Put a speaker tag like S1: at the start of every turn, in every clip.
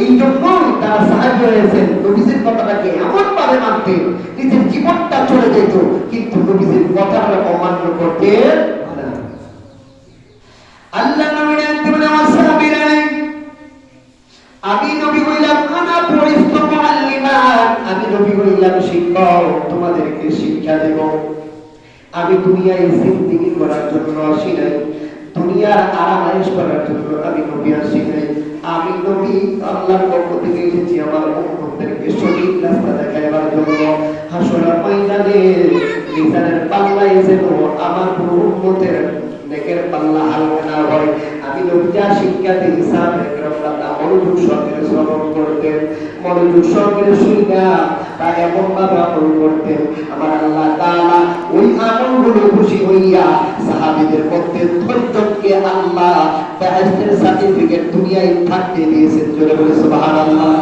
S1: এই জন্যই তারা সাহায্য হয়েছেন নবীজির কথাটাকে এমন ভাবে মানতে, নিজের জীবনটা চলে যেত, কিন্তু নবীজির কথাটা অমান্য করতে আল্লাহ আমি নবী হইলাম আনা মুআল্লিমান আমি নবী হইলাম শিক্ষক, তোমাদেরকে শিক্ষা দেব। আমি দুনিয়ায় জিন্দেগি করার জন্য আসি নাই। দুনিয়ার আরামাইশ করার জন্য আমি নবী আসি নাই। আমি নবী আল্লাহর পক্ষ থেকে এসেছি আমার উম্মতদেরকে সঠিক রাস্তা দেখাবার জন্য। হাসরের ময়দানে মিজানের এসে তো আমার পুরো উম্মতের নেকের পাল্লা হালকা না হয়। আমি নবী যা শিক্ষা দিই, সাহেব একরামরা তা মনোযোগ সহকারে শ্রবণ করতেন। মনোযোগ সহকারে শুনবা তা এমন ভাবে আমল করতেন। আমার আল্লাহ তাআলা ওই আমলগুলো খুশি হইয়া সাহাবীদের মধ্যে ধৈর্যকে আল্লাহ বেহেশতের সার্টিফিকেট দুনিয়ায় থাকতে দিয়েছেন। জোরে বলে সুবহানাল্লাহ।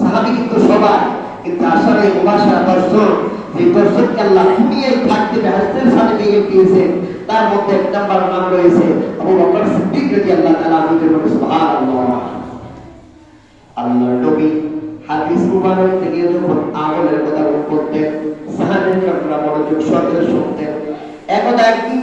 S1: সাহাবী কিন্তু সবাই, কিন্তু আসলে মুবাশা দর্শন, যে দর্শককে আল্লাহ দুনিয়ায় থাকতে বেহেশতের সার্টিফিকেট দিয়েছেন, তার মধ্যে এক নাম্বার নাম রয়েছে আবু বকর সিদ্দিক রাদিয়াল্লাহু তাআলা আনহু বলে সুবহানাল্লাহ। আল্লাহর নবী হাদিস মুবারক থেকে যখন আমলের কথা করতেন সাহাবীরা কেরামরা মনোযোগ সহকারে শুনতেন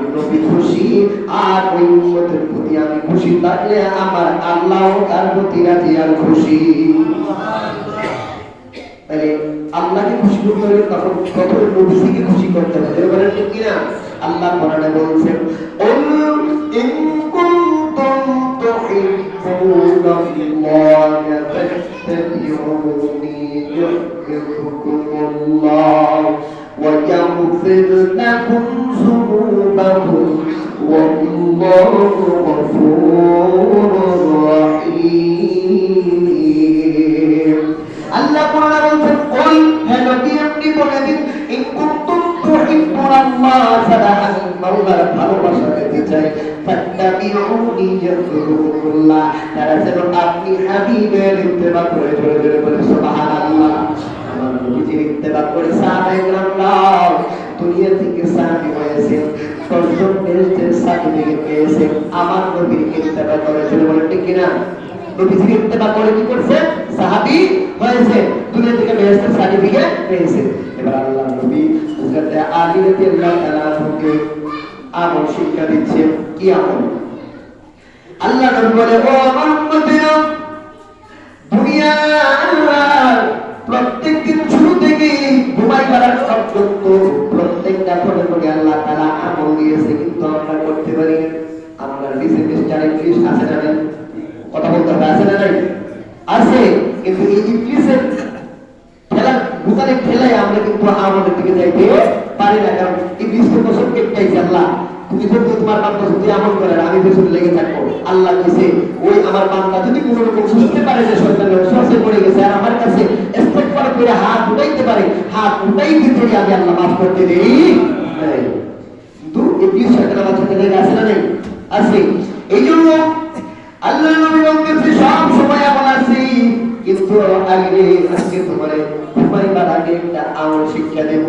S1: আমি নবী খুশি, আর ওই উম্মতের প্রতি আমি খুশি থাকলে আমার আল্লাহ তার প্রতি রাজি আর খুশি। তাহলে আল্লাহকে খুশি করতে হলে তখন প্রথমে নবীকে খুশি করতে হবে এবার ঠিক কিনা? আল্লাহ কোরআনে বলছেন "কুল ইন কুনতুম তুহিব্বুনাল্লাহ ফাত্তাবিউনি ইউহibbukumullah ওয়া ইয়াগফির লাকুম যুনুবাকুম ওয়াল্লাহু গফুরুর রাহিম আল্লাহ কোরআনে বলছেন, ওই হে নবী, আপনি বলে দিন, ইন কুনতুম তুহিব্বুনাল্লাহ যারা আমি মাওলার ভালোবাসা পেতে চাই, ফাত্তাবিউনি আপনি করে আমার দুনিয়া থেকে সাহাবী হয়েছেন দশজন বেহেশতের সার্টিফিকেট পেয়েছেন, আমার নবীর ইত্তেবা করে ধরে বলে ঠিক কিনা? নবীজির ইত্তেবা করে কি করছে? সাহাবী হয়েছে। দুনিয়া থেকে বেহেশতের সার্টিফিকেট পেয়েছে। এবার আল্লাহ নবী হযরত আলী রাদিয়াল্লাহু তাআলা আনহুকে আমল শিক্ষা দিচ্ছেন কি আমল? আল্লাহ নবী বলে, ও আমার উম্মতেরা দুনিয়ার মিস্টার ইংলিশ আছে না কথা বলতে হবে, আছে না আছে, কিন্তু এই ইংলিশের খেলা ভূতানে খেলায় আমরা কিন্তু আমাদের দিকে যাইতে পারি না, কারণ ইংলিশ তো বছর কেটে আল্লাহ। তুমি যদি তোমার বান্দা যদি আমল করে আমি পেছনে লেগে থাকব। আল্লাহ কইছে, ওই আমার বান্দা, যদি কোনো রকম বুঝতে পারে যে শয়তানের ওসওয়াসে পড়ে গেছে, আর আমার কাছে ইস্তেগফার করে হাত উঠাইতে পারে, হাত উঠাই দিতে আমি আল্লাহ মাফ করতে দেই কিন্তু ইবলিস শয়তানের বাচ্চা থেকে আছে না নাই? আছে। এই জন্য আল্লাহ নবী বলতেছে সব সময় এমন আছি, কিন্তু আগে আজকে তোমার ঘুমাইবার আগে একটা আমল শিক্ষা দেব।